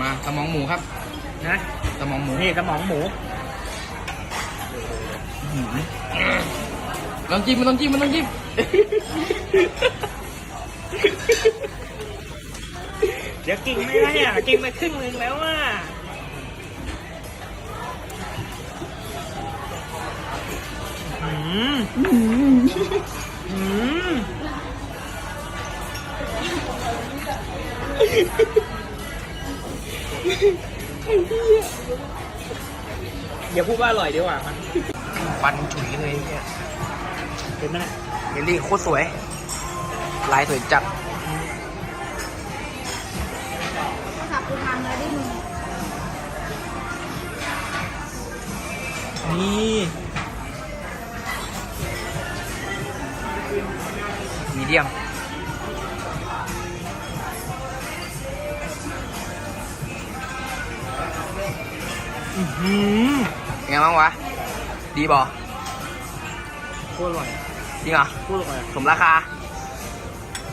มาสมองหมูครับ นะสมองหมูนี่สมองหมูลองจิ้มมันลองจิ้มมันลองจิ้มเดี๋ยวกินไม่ได้อะกินไปครึ่งหนึงแล้วอะอืมอืม อย่าพูดว่าอร่อยดีกว่ามันฟันฉุยเลยเนี่ยเป็นไหมเนี่ยเยลลี่โคตรสวย ลายสวยจัดขับกูทำเลยดิมึงนี่มีเดียม เป็นไงบ้างวะ ดีบอโคตรอร่อยจริงเหรอโคตรอร่อยสมราคาอ